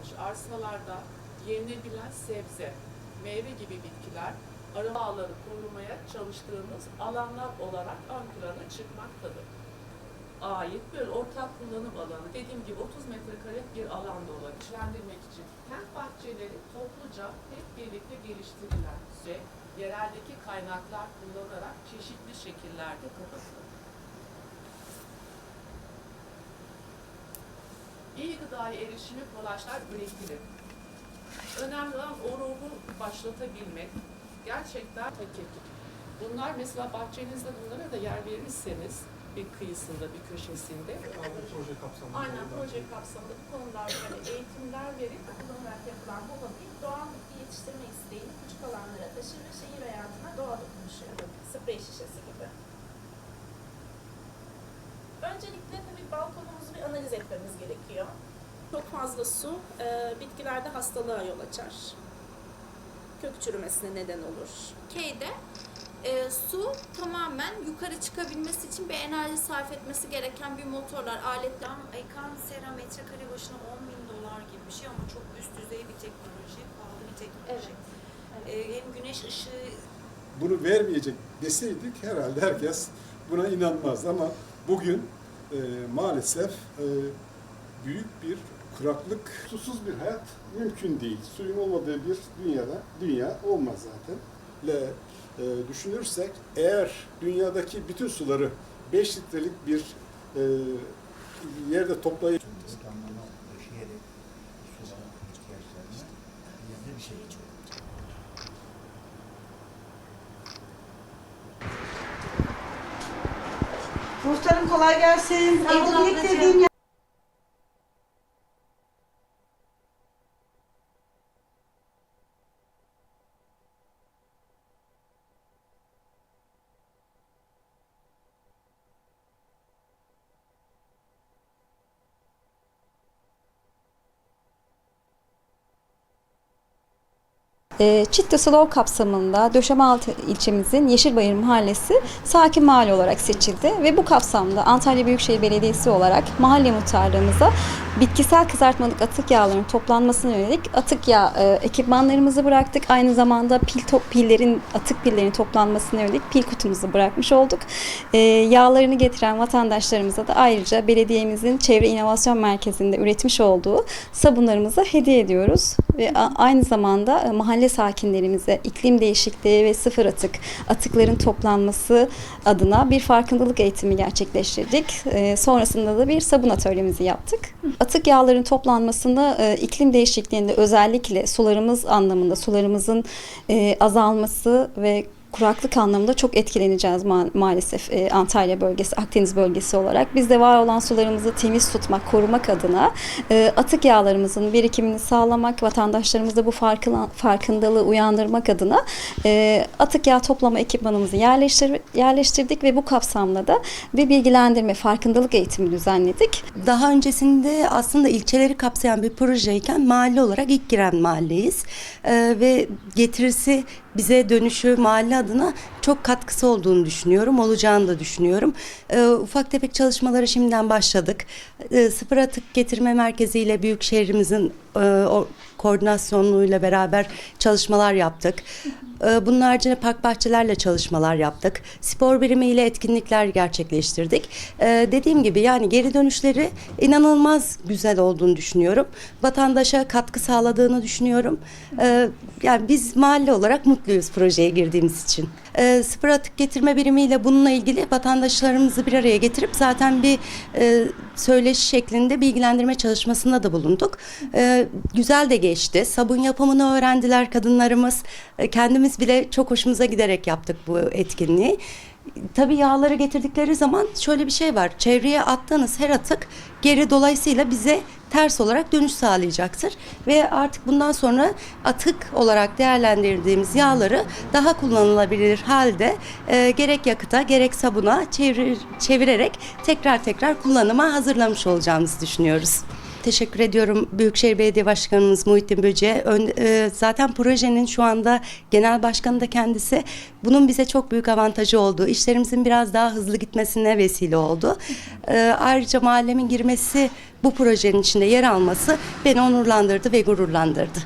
kalmış arsalarda yenilebilen sebze, meyve gibi bitkiler arı ağları korumaya çalıştığımız alanlar olarak ön plana çıkmaktadır. Ait bir ortak kullanım alanı, dediğim gibi 30 metrekare bir alanda olan güçlendirmek için kent bahçeleri topluca hep birlikte geliştirilen ve yereldeki kaynaklar kullanarak çeşitli şekillerde kapatılır. İyi gıdaya erişimi kolaylar üretilir. Önemli olan o ruhu başlatabilmek. Gerçekten ettik. Bunlar mesela bahçenizde bunlara da yer verirseniz bir kıyısında, bir köşesinde. proje kapsamında. Aynen proje kapsamında bu konularda hani eğitimler verip kullanarak yapılan bu hobi doğal bitki yetiştirme isteğini küçük alanlara taşır ve şehir hayatına doğal dokunuşuyor. Sprey şişesi gibi. Öncelikle tabii bir analiz etmemiz gerekiyor. Çok fazla su e, bitkilerde hastalığa yol açar. Kök çürümesine neden olur. K'de e, su tamamen yukarı çıkabilmesi için bir enerji sarf etmesi gereken bir motorlar, aletler. Aykan Sera metrekare başına 10 bin dolar gibi bir şey ama çok üst düzey bir teknoloji, pahalı bir teknoloji. Ee, hem güneş ışığı Bunu vermeyecek deseydik herhalde herkes buna inanmaz ama bugün e, maalesef e, büyük bir kuraklık, susuz bir hayat mümkün değil. Suyun olmadığı bir dünyada dünya olmaz zaten. Ve e, düşünürsek eğer dünyadaki bütün suları 5 litrelik bir e, yerde toplayıp Muhtarım kolay gelsin. Sağ ol Evde ablacığım. biriktirdiğim E, Çitle Slow kapsamında Döşemealtı ilçemizin Yeşilbayır Mahallesi sakin mahalle olarak seçildi ve bu kapsamda Antalya Büyükşehir Belediyesi olarak mahalle muhtarlığımıza bitkisel kızartmalık atık yağlarının toplanmasına yönelik atık yağ e, ekipmanlarımızı bıraktık. Aynı zamanda pil top, pillerin atık pillerin toplanmasına yönelik pil kutumuzu bırakmış olduk. E, yağlarını getiren vatandaşlarımıza da ayrıca belediyemizin Çevre İnovasyon Merkezi'nde üretmiş olduğu sabunlarımızı hediye ediyoruz ve a- aynı zamanda e, mahalle sakinlerimize iklim değişikliği ve sıfır atık atıkların toplanması adına bir farkındalık eğitimi gerçekleştirdik. E, sonrasında da bir sabun atölyemizi yaptık. Atık yağların toplanmasını e, iklim değişikliğinde özellikle sularımız anlamında sularımızın e, azalması ve kuraklık anlamında çok etkileneceğiz ma- maalesef e, Antalya bölgesi, Akdeniz bölgesi olarak. Biz de var olan sularımızı temiz tutmak, korumak adına e, atık yağlarımızın birikimini sağlamak, vatandaşlarımızda bu farkına, farkındalığı uyandırmak adına e, atık yağ toplama ekipmanımızı yerleştir, yerleştirdik ve bu kapsamda da bir bilgilendirme, farkındalık eğitimi düzenledik. Daha öncesinde aslında ilçeleri kapsayan bir projeyken mahalle olarak ilk giren mahalleyiz. Ee, ve getirisi bize dönüşü mahalle adına çok katkısı olduğunu düşünüyorum, olacağını da düşünüyorum. Ee, ufak tefek çalışmalara şimdiden başladık. Ee, sıfır atık getirme merkeziyle büyük şehrimizin e, o koordinasyonluğuyla beraber çalışmalar yaptık. Ee, Bunun haricinde park bahçelerle çalışmalar yaptık. Spor birimiyle etkinlikler gerçekleştirdik. Ee, Dediğim gibi yani geri dönüşleri inanılmaz güzel olduğunu düşünüyorum. Vatandaşa katkı sağladığını düşünüyorum. Ee, Yani biz mahalle olarak mutluyuz projeye girdiğimiz için. Ee, Sıfır atık getirme birimiyle bununla ilgili vatandaşlarımızı bir araya getirip zaten bir e, söyleşi şeklinde bilgilendirme çalışmasında da bulunduk. Ee, Güzel de geçti. Sabun yapımını öğrendiler kadınlarımız. Ee, Kendimiz bile çok hoşumuza giderek yaptık bu etkinliği. Tabii yağları getirdikleri zaman şöyle bir şey var. Çevreye attığınız her atık geri dolayısıyla bize ters olarak dönüş sağlayacaktır. Ve artık bundan sonra atık olarak değerlendirdiğimiz yağları daha kullanılabilir halde e, gerek yakıta gerek sabuna çevir, çevirerek tekrar tekrar kullanıma hazırlamış olacağımızı düşünüyoruz. Teşekkür ediyorum Büyükşehir Belediye Başkanımız Muhittin Böce'ye. E, zaten projenin şu anda genel başkanı da kendisi. Bunun bize çok büyük avantajı oldu. İşlerimizin biraz daha hızlı gitmesine vesile oldu. E, ayrıca mahallemin girmesi bu projenin içinde yer alması beni onurlandırdı ve gururlandırdı.